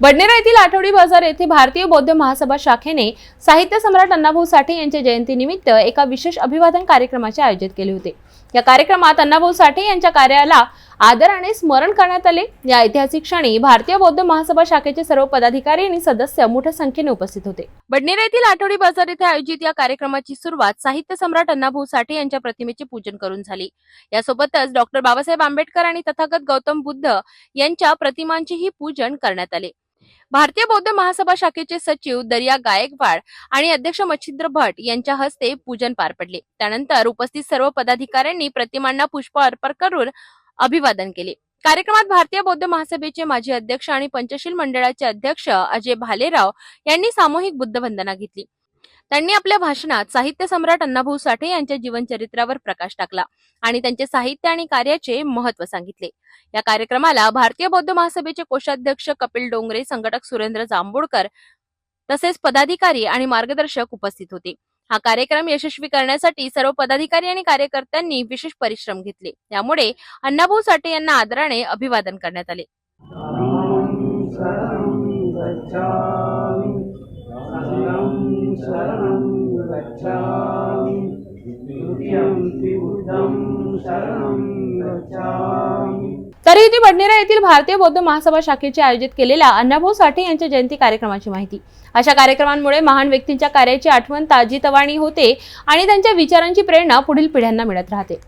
बडनेरा येथील आठवडी बाजार येथे भारतीय बौद्ध महासभा शाखेने साहित्य सम्राट अण्णाभाऊ साठे यांच्या जयंतीनिमित्त एका विशेष अभिवादन कार्यक्रमाचे आयोजित केले होते. या कार्यक्रमात अण्णाभाऊ साठे यांच्या कार्याला आदराने स्मरण करण्यात आले. या ऐतिहासिक क्षणी भारतीय बौद्ध महासभा शाखेचे सर्व पदाधिकारी आणि सदस्य मोठ्या संख्येने उपस्थित होते. बडनेरा येथील आठवडी बाजार येथे आयोजित या कार्यक्रमाची सुरुवात साहित्य सम्राट अण्णाभाऊ साठे यांच्या प्रतिमेचे पूजन करून झाली. यासोबतच डॉक्टर बाबासाहेब आंबेडकर आणि तथागत गौतम बुद्ध यांच्या प्रतिमांचेही पूजन करण्यात आले. भारतीय बौद्ध महासभा शाखेचे सचिव दर्या गायकवाड आणि अध्यक्ष मच्छिंद्र भट यांच्या हस्ते पूजन पार पडले. त्यानंतर उपस्थित सर्व पदाधिकाऱ्यांनी प्रतिमांना पुष्प अर्पण करून अभिवादन केले. कार्यक्रमात भारतीय बौद्ध महासभेचे माजी अध्यक्ष आणि पंचशील मंडळाचे अध्यक्ष अजय भालेराव यांनी सामूहिक बुद्ध वंदना घेतली. त्यांनी आपल्या भाषणात साहित्य सम्राट अण्णाभाऊ साठे यांच्या जीवनचरित्रावर प्रकाश टाकला आणि त्यांचे साहित्य आणि कार्याचे महत्त्व सांगितले. या कार्यक्रमाला भारतीय बौद्ध महासभेचे कोषाध्यक्ष कपिल डोंगरे संघटक सुरेंद्र जांभूळकर तसेच पदाधिकारी आणि मार्गदर्शक उपस्थित होते. हा कार्यक्रम यशस्वी करण्यासाठी सर्व पदाधिकारी आणि कार्यकर्त्यांनी विशेष परिश्रम घेतले. त्यामुळे अण्णाभाऊ साठे यांना आदराने अभिवादन करण्यात आले. शरणं गच्छामि. अहं शरणं बडनेरा येथील भारतीय बौद्ध महासभा शाखेचे आयोजित केलेल्या अण्णाभाऊ साठे यांच्या जयंती कार्यक्रमाची माहिती. अशा कार्यक्रमांमुळे महान व्यक्तींच्या कार्याची आठवण ताजीतवाणी होते आणि त्यांच्या विचारांची प्रेरणा पुढील पिढ्यांना मिळत राहते.